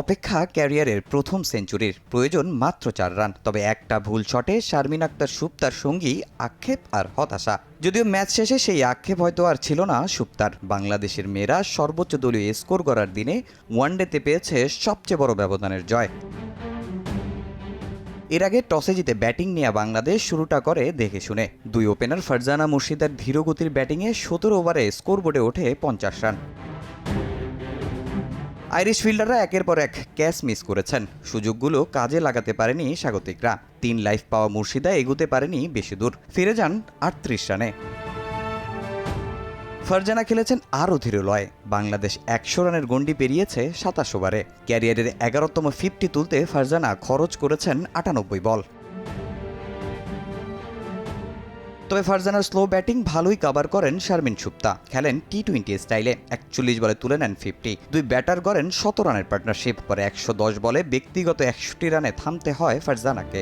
অপেক্ষা ক্যারিয়ারের প্রথম সেঞ্চুরির প্রয়োজন মাত্র চার রান। তবে একটা ভুল শটে শারমিন আক্তার সুপ্তার সঙ্গী আক্ষেপ আর হতাশা। যদিও ম্যাচ শেষে সেই আক্ষেপ হয়তো আর ছিল না সুপ্তার। বাংলাদেশের মেয়েরা সর্বোচ্চ দলীয় স্কোর করার দিনে ওয়ানডেতে পেয়েছে সবচেয়ে বড় ব্যবধানের জয়। এর আগে টসে জিতে ব্যাটিং নেওয়া বাংলাদেশ শুরুটা করে দেখে শুনে। দুই ওপেনার ফারজানা মুর্শিদার ধীরগতির ব্যাটিংয়ে সতেরো ওভারে স্কোর বোর্ডে ওঠে পঞ্চাশ রান। আইরিশ ফিল্ডাররা একের পর এক ক্যাচ মিস করেছেন। সুযোগগুলো কাজে লাগাতে পারেনি স্বাগতিকরা। তিন লাইফ পাওয়া মুর্শিদা এগুতে পারেনি বেশি দূর। ফিরে যান আটত্রিশ রানে। ফারজানা খেলেছেন আরও ধীরলয় বাংলাদেশ একশো রানের গণ্ডি পেরিয়েছে সাতাশ ওভারে। ক্যারিয়ারের এগারোতম ফিফটি তুলতে ফারজানা খরচ করেছেন আটানব্বই বল। তবে ফারজানার স্লো ব্যাটিং ভালোই কাভার করেন শারমিন সুপ্তা। খেলেন টি টোয়েন্টি স্টাইলে একচল্লিশ বলে তুলে নেন ফিফটি দুই ব্যাটার গড়েন শত রানের পার্টনারশিপ পরে একশো দশ বলে ব্যক্তিগত একষট্টি রানে থামতে হয় ফারজানাকে।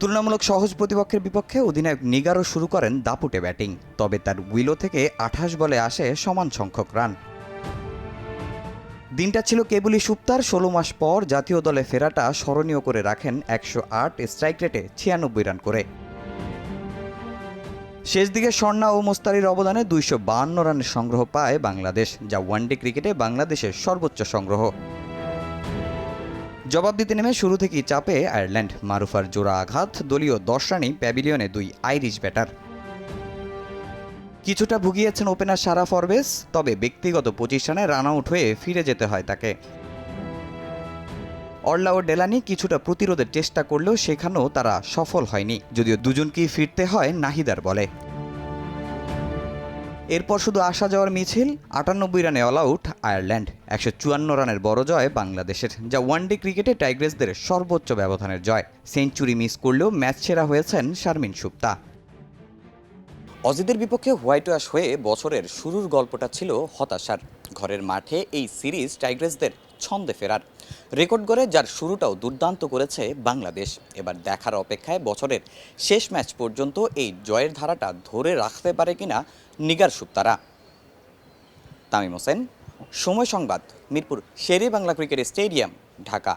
তুলনামূলক সহজ প্রতিপক্ষের বিপক্ষে অধিনায়ক নিগারও শুরু করেন দাপুটে ব্যাটিং, তবে তার উইলো থেকে আঠাশ বলে আসে সমান সংখ্যক রান। দিনটা ছিল কেবলই সুপ্তার, ষোলো মাস পর জাতীয় দলে ফেরাটা স্মরণীয় করে রাখেন একশো আট স্ট্রাইক রেটে ছিয়ানব্বই রান করে। শেষ দিকে স্বর্ণা ও মোস্তারির অবদানে দুইশো বাহান্ন রানের সংগ্রহ পায় বাংলাদেশ, যা ওয়ানডে ক্রিকেটে বাংলাদেশের সর্বোচ্চ সংগ্রহ। জবাব দিতে নেমে শুরু থেকেই চাপে আয়ারল্যান্ড, মারুফার জোড়া আঘাত, দলীয় দশ রানেই প্যাভিলিয়নে দুই আইরিশ ব্যাটার। কিছুটা ভুগিয়েছেন ওপেনার সারা ফরবেস, তবে ব্যক্তিগত পঁচিশ রানে রান আউট হয়ে ফিরে যেতে হয় তাকে। অর্লা ও ডেলানি কিছুটা প্রতিরোধের চেষ্টা করলেও সেখানেও তারা সফল হয়নি, যদিও দুজনকেই ফিরতে হয় নাহিদার বলে। এরপর শুধু আসা যাওয়ার মিছিল, আটানব্বই রানে অল আউট আয়ারল্যান্ড, একশো চুয়ান্ন রানের বড় জয় বাংলাদেশের, যা ওয়ানডে ক্রিকেটে টাইগ্রেসদের সর্বোচ্চ ব্যবধানের জয়। সেঞ্চুরি মিস করলেও ম্যাচ সেরা হয়েছেন শারমিন সুপ্তা। অজিদের বিপক্ষে হোয়াইট ওয়াশ হয়ে বছরের শুরুর গল্পটা ছিল হতাশার। ঘরের মাঠে এই সিরিজ টাইগ্রেসদের ছন্দে ফেরার। রেকর্ড গড়ে যার শুরুটাও দুর্দান্ত করেছে বাংলাদেশ। এবার দেখার অপেক্ষায় বছরের শেষ ম্যাচ পর্যন্ত এই জয়ের ধারাটা ধরে রাখতে পারে কিনা Nigar সুপ্তারা। Tamim Hossain, Somoy Sangbad, Mirpur Shere Bangla cricket stadium, Dhaka.